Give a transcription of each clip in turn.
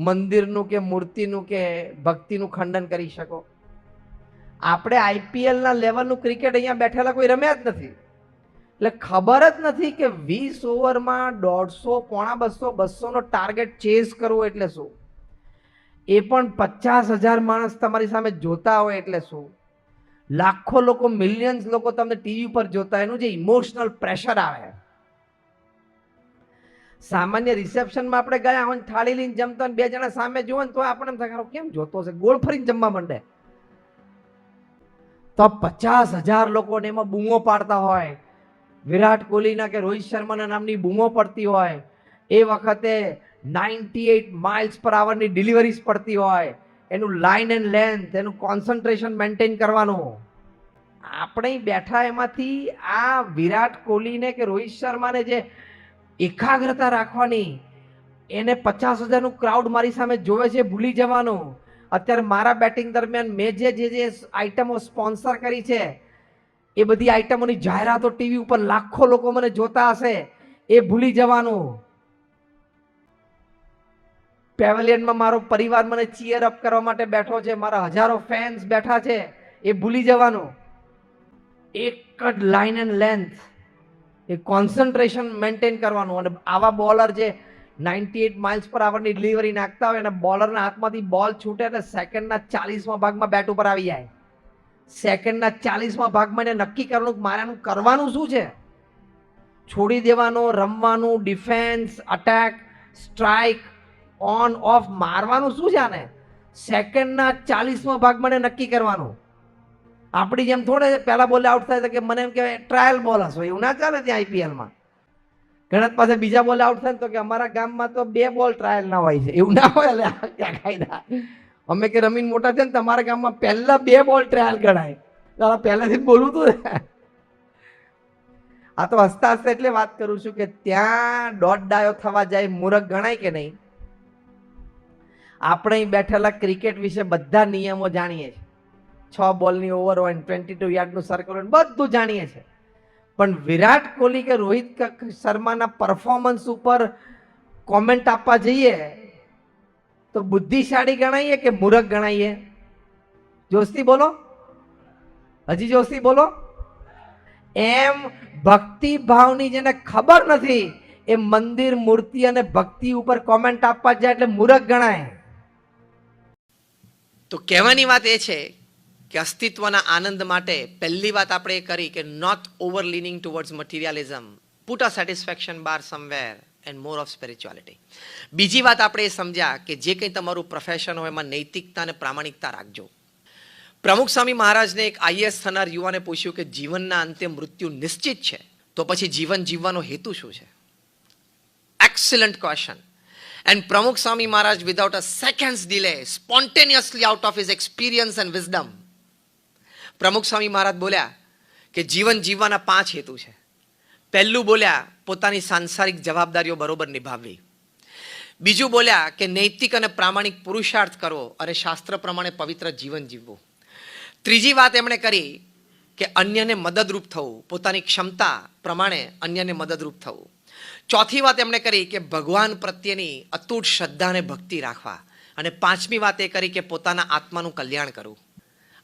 મંદિરનું કે મૂર્તિનું કે ભક્તિનું ખંડન કરી શકો. આપણે આઈપીએલના લેવલનું ક્રિકેટ અહીંયા બેઠેલા કોઈ રમ્યા જ નથી. એટલે ખબર જ નથી કે વીસ ઓવરમાં દોઢસો, પોણા બસો, બસોનો ટાર્ગેટ ચેઝ કરવો એટલે શું? એ પણ પચાસ હજાર માણસ તમારી સામે જોતા હોય એટલે શું? લાખો લોકો, મિલિયન્સ લોકો તમને ટીવી પર જોતા એનું જે ઇમોશનલ પ્રેશર આવે. સામાન્ય રિસેપ્શનમાં આપણે ગયા હોય થાળી લઈને જમતા બે જણા સામે જુઓ ને તો આપણે કેમ જોતો હશે? ગોળ ફરીને જમવા માંડે. તો પચાસ હજાર લોકોને એમાં બૂમો પાડતા હોય. વિરાટ કોહલીના કે રોહિત શર્માના નામની બૂમો પડતી હોય. એ વખતે નાઇન્ટી એઇટ માઇલ્સ પર આવરની ડિલિવરીઝ પડતી હોય. એનું લાઇન એન્ડ લેન્થ, એનું કોન્સન્ટ્રેશન મેન્ટેન કરવાનું. આપણે બેઠા એમાંથી આ વિરાટ કોહલીને કે રોહિત શર્માને જે એકાગ્રતા રાખવાની. એને પચાસ હજારનું ક્રાઉડ મારી સામે જોવે છે, ભૂલી જવાનું. અત્યારે મારા બેટિંગ દરમિયાન મેં જે જે જે આઈટમો સ્પોન્સર કરી છે, એ બધી આઈટમોની જાહેરાતો ટીવી ઉપર લાખો લોકો મને જોતા હશે, એ ભૂલી જવાનું. પેવેલિયનમાં મારો પરિવાર મને ચીયર અપ કરવા માટે બેઠો છે, મારા હજારો ફેન્સ બેઠા છે, એ ભૂલી જવાનું. એક જ લાઇન એન્ડ લેન્થ એ કોન્સન્ટ્રેશન મેન્ટેન કરવાનું. અને આવા બોલર જે નાઇન્ટી એટ માઇલ્સ પર આવરની ડિલિવરી નાખતા હોય, અને બોલરના હાથમાંથી બોલ છૂટે અને સેકન્ડના ચાલીસમાં ભાગમાં બેટ ઉપર આવી જાય. સેકન્ડના ચાલીસમાં ભાગમાં એને નક્કી કરવાનું મારાનું કરવાનું શું છે? છોડી દેવાનું, રમવાનું defence attack strike on off મારવાનું શું છે આને? સેકન્ડના ચાલીસમાં ભાગમાં નક્કી કરવાનું. આપણી જેમ થોડે પહેલાં બોલે આઉટ થાય કે મને એમ કહેવાય ટ્રાયલ બોલ હશો. એવું ના ચાલે ત્યાં આઈપીએલમાં ગણત પાસે બીજા બોલે આઉટ થાય તો કે અમારા ગામમાં તો બે બોલ ટ્રાયલ ના હોય છે. એવું ના હોય ક્યાં કાયદા. અમે કે રમીને મોટા છે ને, તમારા ગામમાં પહેલા બે બોલ ટ્રાયલ ગણાય. તારા પહેલેથી જ બોલું તું આ તો હસતા હસતા એટલે વાત કરું છું કે ત્યાં દોઢ ડાયો થવા જાય મૂરખ ગણાય કે નહીં? આપણે બેઠેલા ક્રિકેટ વિશે બધા નિયમો જાણીએ છીએ. છ બોલની ઓવર હોય ને ટ્વેન્ટી ટુ યાર્ડનું સર્કલ હોય બધું જાણીએ છીએ. પણ વિરાટ કોહલી કે રોહિત શર્માના પરફોર્મન્સ ઉપર કોમેન્ટ આપવા જઈએ, તો બુદ્ધિશાળી ગણાઈએ કે મૂરખ ગણાઈએ? જોશી બોલો. હજી જોશી બોલો. એમ ભક્તિ ભાવની જેને ખબર નથી, એ મંદિર મૂર્તિ અને ભક્તિ ઉપર કોમેન્ટ આપવા જાય એટલે મૂરખ ગણાય. તો કહેવાની વાત એ છે કે અસ્તિત્વના આનંદ માટે પહેલી વાત આપણે એ કરી કે not over leaning towards materialism put a satisfaction bar somewhere and more of spirituality બીજી વાત આપણે એ સમજ્યા કે જે કંઈ તમારું પ્રોફેશન હોય એમાં નૈતિકતા અને પ્રામાણિકતા રાખજો. પ્રમુખ સ્વામી મહારાજને એક આઈએસ થનાર યુવાને પૂછ્યું કે જીવનના અંતે મૃત્યુ નિશ્ચિત છે? તો પછી જીવન જીવવાનો હેતુ શું છે? Excellent question and Pramukh Swami Maharaj without a seconds delay spontaneously out of his experience and wisdom, Pramukh Swami મહારાજ બોલ્યા કે જીવન જીવવાના પાંચ હેતુ છે. પહેલું બોલ્યા પોતાની સાંસારિક જવાબદારીઓ બરોબર નિભાવવી. બીજું બોલ્યા કે નૈતિક અને પ્રામાણિક પુરુષાર્થ કરવો અને શાસ્ત્ર પ્રમાણે પવિત્ર જીવન જીવવું. ત્રીજી વાત એમણે કરી કે અન્યને મદદરૂપ થવું, પોતાની ક્ષમતા પ્રમાણે અન્યને મદદરૂપ થવું. ચોથી વાત એમણે કરી કે ભગવાન પ્રત્યેની અતૂટ શ્રદ્ધા અને ભક્તિ રાખવા. અને પાંચમી વાત એ કરી કે પોતાના આત્માનું કલ્યાણ કરવું.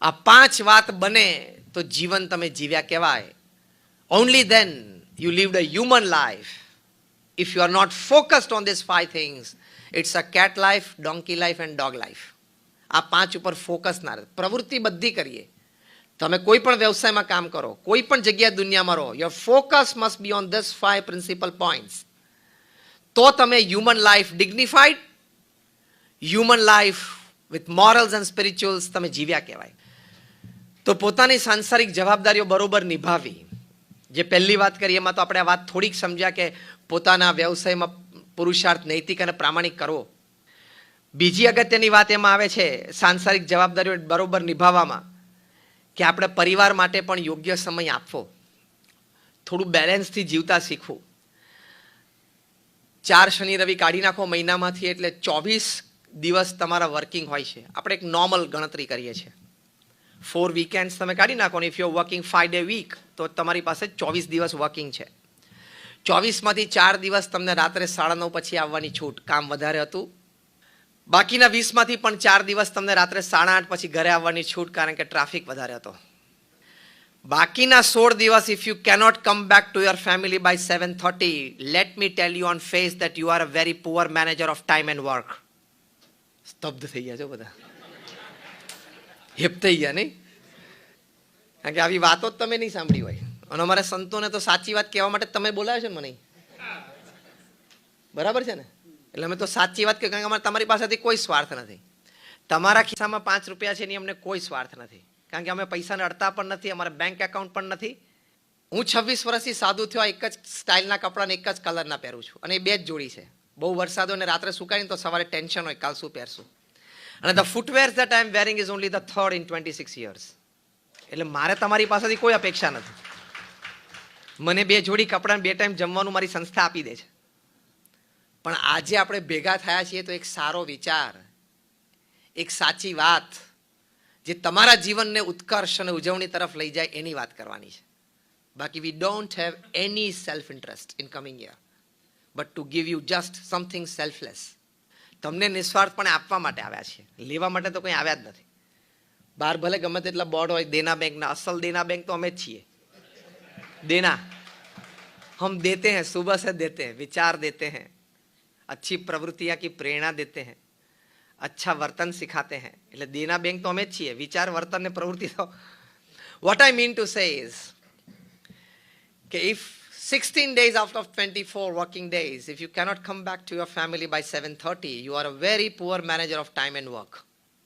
આ પાંચ વાત બને તો જીવન તમે જીવ્યા કહેવાય. Only then you lived a human life if you are not focused on this five things it's a cat life donkey life and dog life આ પાંચ ઉપર ફોકસ ના રહે. પ્રવૃત્તિ બધી કરીએ. તમે કોઈ પણ વ્યવસાયમાં કામ કરો, કોઈ પણ જગ્યાએ દુનિયામાં રહો your focus must be on this five principle points તો તમે human life dignified human life with morals and spirituals તમે જીવ્યા કહેવાય. તો પોતાની સાંસારિક જવાબદારીઓ બરોબર નિભાવી. જે પહેલી વાત કરી એમાં તો આપણે આ વાત થોડીક સમજ્યા કે પોતાના વ્યવસાયમાં પુરુષાર્થ, નૈતિક અને પ્રામાણિક કરવો. બીજી અગત્યની વાત એમાં આવે છે, સાંસારિક જવાબદારીઓ બરોબર નિભાવવામાં કે આપણે પરિવાર માટે પણ યોગ્ય સમય આપવો. થોડું બેલેન્સથી જીવતા શીખવું. ચાર શનિ રવિ કાઢી નાખો મહિનામાંથી એટલે ચોવીસ દિવસ તમારા વર્કિંગ હોય છે. આપણે એક નોર્મલ ગણતરી કરીએ છીએ. ફોર વીકેન્ડ્સ તમે કાઢી નાખો ને if you working five day week તો તમારી પાસે ચોવીસ દિવસ વર્કિંગ છે. ચોવીસમાંથી ચાર દિવસ તમને રાત્રે સાડા નવ પછી આવવાની છૂટ. કામ વધારે હતું. બાકીના વીસમાંથી પણ ચાર દિવસ તમને રાત્રે સાડા આઠ પછી ઘરે આવવાની છૂટ કારણ કે ટ્રાફિક વધારે હતો. બાકીના સોળ દિવસ if you cannot come back to your family by seven thirty let me tell you on face that you are a very poor manager of time and work સ્તબ્ધ થઈ ગયા છો બધા. હિપ થઈ ગયા, નહીં? કારણ કે આવી વાતો જ તમે નહીં સાંભળી હોય. અને અમારા સંતોને તો સાચી વાત કહેવા માટે તમે બોલાવ્યો છે મને. બરાબર છે ને? એટલે અમે તો સાચી વાત કહ્યું કારણ કે અમારે તમારી પાસેથી કોઈ સ્વાર્થ નથી. તમારા ખિસ્સામાં પાંચ રૂપિયા છે એની અમને કોઈ સ્વાર્થ નથી. કારણ કે અમે પૈસાને અડતા પણ નથી, અમારા બેંક એકાઉન્ટ પણ નથી. હું છવ્વીસ વર્ષથી સાદું થયો એક જ સ્ટાઇલના કપડાને એક જ કલરના પહેરું છું. અને એ બે જ જોડી છે. બહુ વરસાદ હોય ને રાત્રે સુકાઈને તો સવારે ટેન્શન હોય, કાલ શું પહેરશું? અને the footwear that I am wearing is only the third in twenty six years એટલે મારે તમારી પાસેથી કોઈ અપેક્ષા નથી. મને બે જોડી કપડાં બે ટાઈમ જમવાનું મારી સંસ્થા આપી દે છે. પણ આજે આપણે ભેગા થયા છીએ તો એક સારો વિચાર, એક સાચી વાત, જે તમારા જીવનને ઉત્કર્ષ અને ઉજવણી તરફ લઈ જાય એની વાત કરવાની છે. બાકી we don't have any self interest in coming year but to give you just something selfless તમને નિસ્વાર્થપણે આપવા માટે આવ્યા છે લેવા માટે તો કંઈ આવ્યા જ નથી. બહાર ભલે ગમે તેટલા બોર્ડ હોય, દેના બેંકના. અસલ દેના બેંક તો અમે જ છીએ. દેના. હમ દેતે હૈ, સુબહ સે દેતે હૈ, વિચાર દેતે હૈ. અચ્છી પ્રવૃત્તિયા કી પ્રેરણા દેતે હૈ. અચ્છા વર્તન સિખાતે હૈ. એટલે દેના બેંક તો અમે જ છીએ. વિચાર, વર્તન ને પ્રવૃત્તિ તો what I mean to say is કે if 16 days out of 24 working days. If you cannot come back to your family by 7:30 you are a very poor manager of time and work